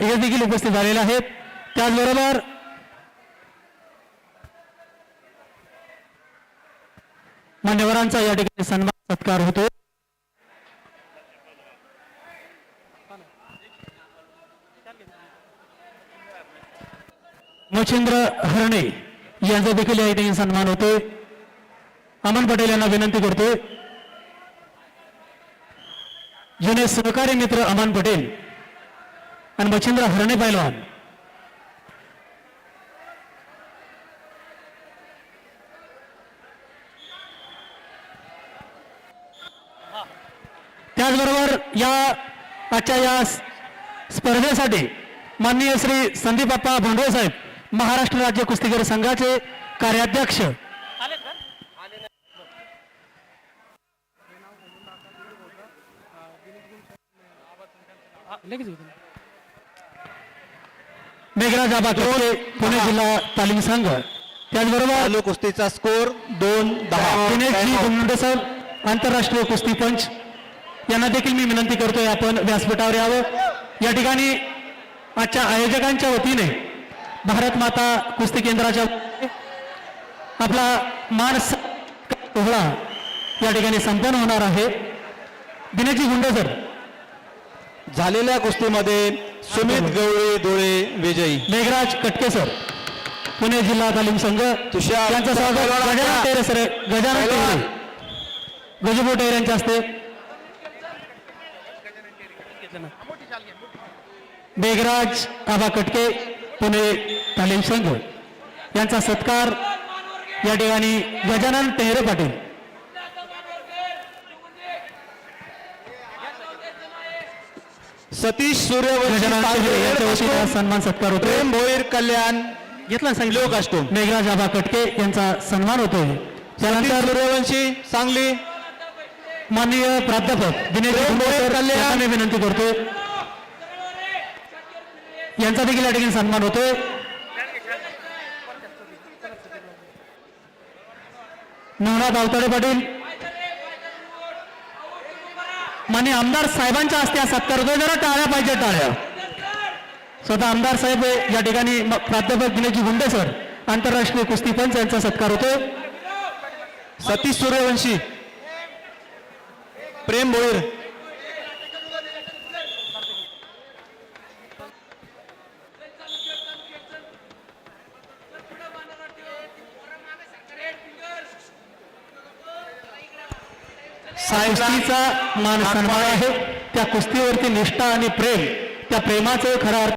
हे देखील उपस्थित झालेले आहेत. त्याचबरोबर मान्यवरांचा या ठिकाणी सन्मान सत्कार होतो. मच्छिंद्र हरणे यांचा देखील या ठिकाणी सन्मान होतो. अमन पटेल यांना विनंती करतो. जुने सहकारी मित्र अमन पटेल आणि मच्छिंद्र हरणे पैलवान. त्याचबरोबर या आजच्या या स्पर्धेसाठी माननीय श्री संदीप अप्पा भोंडवे साहेब महाराष्ट्र राज्य कुस्तीगीर संघाचे कार्याध्यक्ष. मेघराज आबा कवळे, पुणे जिल्हा तालीम संघ. त्याचबरोबर कुस्तीचा स्कोर दोन दहा. गुंडे साहेब आंतरराष्ट्रीय कुस्ती पंच. यांना देखील मी विनंती करतोय आपण व्यासपीठावर यावं. या ठिकाणी आजच्या आयोजकांच्या वतीने भारत माता कुस्ती केंद्राच्या आपला मान सोहळा या ठिकाणी संपन्न होणार आहे. दिनेशजी गुंडे सर. झालेल्या कुस्तीमध्ये सुमित गवळी डोळे विजयी. मेघराज कटके सर पुणे जिल्हा तालीम संघ. तुषार यांचं गजानन टेरे सर गजानन. टेरे गजबो टेरे यांच्या हस्ते. मेघराज आबा कटके पुणे तालीम संघ. यांचा सत्कार या ठिकाणी गजानन टेहरे पाटील सतीश सूर्यवंशी सांगली, सन्मान सत्कार होतो प्रेम भोईर कल्याण घेतला सांगितलं? लोक असतो. मेघराज आबा कटके यांचा सन्मान होतोय. त्यानंतर सूर्यवंशी सांगली. माननीय प्राध्यापक दिनेश मी विनंती करतोय. यांचा देखील या ठिकाणी सन्मान होतोय. नवनाथ आवताडे पाटील मान्य आमदार साहेबांच्या हस्ते हा सत्कार होतो जरा टाळ्या पाहिजे टाळ्या. स्वतः आमदार साहेब या ठिकाणी प्राध्यापक दिनेजी गुंडे सर आंतरराष्ट्रीय कुस्ती पंच यांचा सत्कार होतोय. सतीश सूर्यवंशी प्रेम भोईर कुस्तीचा मान सन्मान आहे. त्या कुस्तीवरती निष्ठा आणि प्रेम त्या प्रेमाचं खरा अर्थ